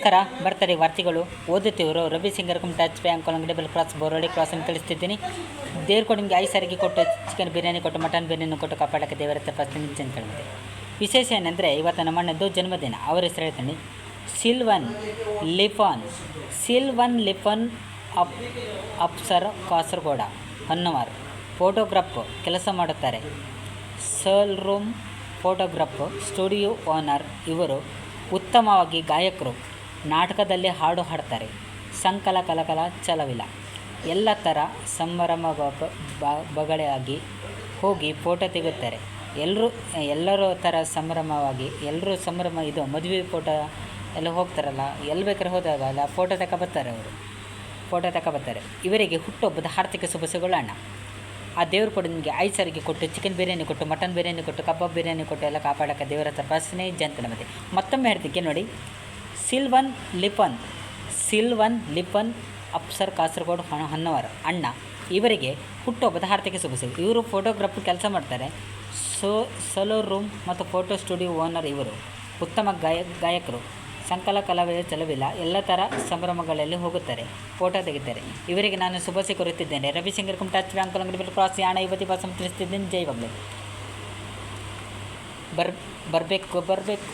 ನಮಸ್ಕಾರ. ಬರ್ತಾರೆ ವಾರ್ತೆಗಳು. ಓದುತ್ತಿವರು ರವಿ ಸಿಂಗರ್ ಕುಮ್ ಟಚ್ ಬ್ಯಾಂಕ್ ಅಂಗಡಿಬಲ್ ಕ್ರಾಸ್ ಬೋರೋಡಿ ಕ್ರಾಸ್ ಅಂತ ತಿಳಿಸ್ತಿದ್ದೀನಿ ದೇವ್ರು ನಿಮಗೆ ಐದು ಸಾರಿಗೆ ಕೊಟ್ಟು ಚಿಕನ್ ಬಿರಿಯಾನಿ ಕೊಟ್ಟು ಮಟನ್ ಬಿರಿಯಾನಿ ಕೊಟ್ಟು ಕಾಪಾಡೋಕ್ಕೆ ದೇವರ ತಪ್ಪಿಸ್ತೀನಿ ಅಂತ ಹೇಳಿದೆ ವಿಶೇಷ ಏನಂದರೆ, ಇವತ್ತು ನಮ್ಮ ಅಣ್ಣದ್ದು ಜನ್ಮದಿನ. ಅವ್ರ ಹೆಸರು ಹೇಳ್ತೀನಿ. ಸಿಲ್ವನ್ ಲಿಫಾನ್ ಸಿಲ್ವನ್ ಲಿಫನ್ ಅಪ್ ಅಪ್ಸರ್ ಕಾಸರಗೋಡ ಹೊನ್ನವಾರ್ ಫೋಟೋಗ್ರಾಫ್ ಕೆಲಸ ಮಾಡುತ್ತಾರೆ. ಸಲ್ ರೂಮ್ ಫೋಟೋಗ್ರಾಫ್ ಸ್ಟುಡಿಯೋ ಓನರ್ ಇವರು ಉತ್ತಮವಾಗಿ ಗಾಯಕರು. ನಾಟಕದಲ್ಲಿ ಹಾಡು ಹಾಡ್ತಾರೆ. ಸಂಕಲ ಕಲಕಲ ಚಲವಿಲ್ಲ ಎಲ್ಲ ಥರ ಸಂಭ್ರಮ ಬಗಳೆಯಾಗಿ ಹೋಗಿ ಫೋಟೋ ತೆಗುತ್ತಾರೆ ಎಲ್ಲರೂ ಎಲ್ಲರೂ ಥರ ಸಂಭ್ರಮವಾಗಿ ಎಲ್ಲರೂ ಸಂಭ್ರಮ ಇದು ಮದುವೆ ಫೋಟೋ ಎಲ್ಲ ಹೋಗ್ತಾರಲ್ಲ ಎಲ್ಲಿ ಬೇಕಾದ್ರೆ ಹೋದಾಗ ಅಲ್ಲ, ಫೋಟೋ ತಗೊಬರ್ತಾರೆ ಅವರು. ಫೋಟೋ ತಗೊಬರ್ತಾರೆ ಇವರಿಗೆ ಹುಟ್ಟುಹಬ್ಬದ ಆರ್ಥಿಕ ಶುಭಸಗಳು ಅಣ್ಣ. ಆ ದೇವ್ರು ಕೊಡು ನಿಮಗೆ ಐದು ಸಾರಿಗೆ ಕೊಟ್ಟು ಚಿಕನ್ ಬಿರಿಯಾನಿ ಕೊಟ್ಟು ಮಟನ್ ಬಿರಿಯಾನಿ ಕೊಟ್ಟು, ಕಬಾಬ್ ಬಿರಿಯಾನಿ ಕೊಟ್ಟು ಎಲ್ಲ ಕಾಪಾಡೋಕ್ಕೆ ದೇವರ ತಪಾಸಣೆ ಜಂತ ನಮಗೆ ಮತ್ತೊಮ್ಮೆ ಹೇಳ್ತಿಕ್ಕೆ ನೋಡಿ ಸಿಲ್ವನ್ ಲಿಪನ್ ಸಿಲ್ವನ್ ಲಿಪನ್, ಅಪ್ಸರ್ ಕಾಸರಗೋಡು ಹನ್ನವರ್ ಅಣ್ಣ. ಇವರಿಗೆ ಹುಟ್ಟುಹಬ್ಬದ ಹಾರ್ದಿಕ ಶುಭಸು ಇವರು ಫೋಟೋಗ್ರಾಫರ್ ಕೆಲಸ ಮಾಡ್ತಾರೆ. ಸೋ ಸೋಲೋ ರೂಮ್ ಮತ್ತು ಫೋಟೋ ಸ್ಟುಡಿಯೋ ಓನರ್ ಇವರು. ಉತ್ತಮ ಗಾಯ ಗಾಯಕರು. ಸಂಕಲ ಕಲಾವಿದ ಚಲವಿಲ್ಲ. ಎಲ್ಲ ಥರ ಸಂಭ್ರಮಗಳಲ್ಲಿ ಹೋಗುತ್ತಾರೆ. ಫೋಟೋ ತೆಗಿತಾರೆ. ಇವರಿಗೆ ನಾನು ಶುಭಾಶಯ ಕೋರುತ್ತಿದ್ದೇನೆ. ರವಿಶಂಕರ್ ಕುಮ್ ಟಚ್ ಬ್ಯಾಂಕ್ ಅಂಗಡಿ ಕ್ರಾಸ್ ಯಾಣ ಇವತ್ತಿ ಪಾಸಂ ತಿಳಿಸ್ತಿದ್ದೇನೆ. ಜೈ ಬಗ್ಲೆ ಬರ್ ಬರಬೇಕು ಬರಬೇಕು.